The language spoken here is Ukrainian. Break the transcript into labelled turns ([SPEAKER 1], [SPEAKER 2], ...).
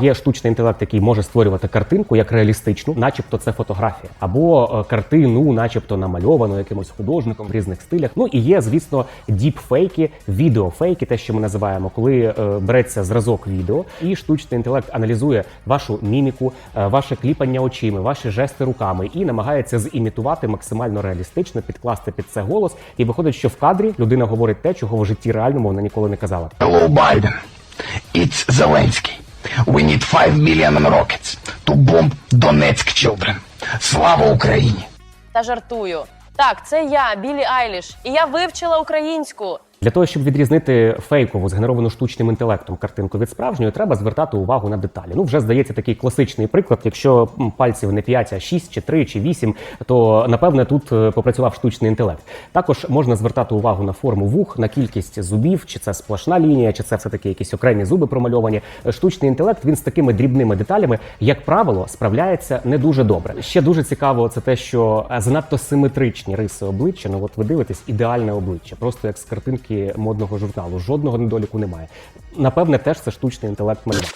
[SPEAKER 1] Є штучний інтелект, який може створювати картинку як реалістичну, начебто це фотографія, або е, картину, начебто намальовану якимось художником в різних стилях. Ну і є, звісно, діпфейки, відеофейки, те, що ми називаємо, коли е, береться зразок відео, і штучний інтелект аналізує вашу міміку, е, ваше кліпання очима, ваші жести руками і намагається зімітувати максимально реалістично, підкласти під це голос. І виходить, що в кадрі людина говорить те, чого в житті реальному вона ніколи не казала.
[SPEAKER 2] Hello, Biden. It's Zelensky. We need 5 million rockets to bomb Donetsk children. Слава Україні!
[SPEAKER 3] Та жартую. Так, це я, Білі Айліш, і я вивчила українську.
[SPEAKER 1] Для того, щоб відрізнити фейкову, згенеровану штучним інтелектом картинку від справжньої, треба звертати увагу на деталі. Ну, вже здається такий класичний приклад. Якщо пальців не 5, а 6, чи 3, чи 8, то напевне тут е, попрацював штучний інтелект. Також можна звертати увагу на форму вух, на кількість зубів, чи це сплошна лінія, чи це все таки якісь окремі зуби промальовані. Е, Штучний інтелект він з такими дрібними деталями, як правило, справляється не дуже добре. Ще дуже цікаво, це те, що е, занадто симетричні риси обличчя. Ну от ви дивитесь, ідеальне обличчя, просто як з картинки модного журналу. Жодного недоліку немає. Напевне, теж це штучний інтелект малював.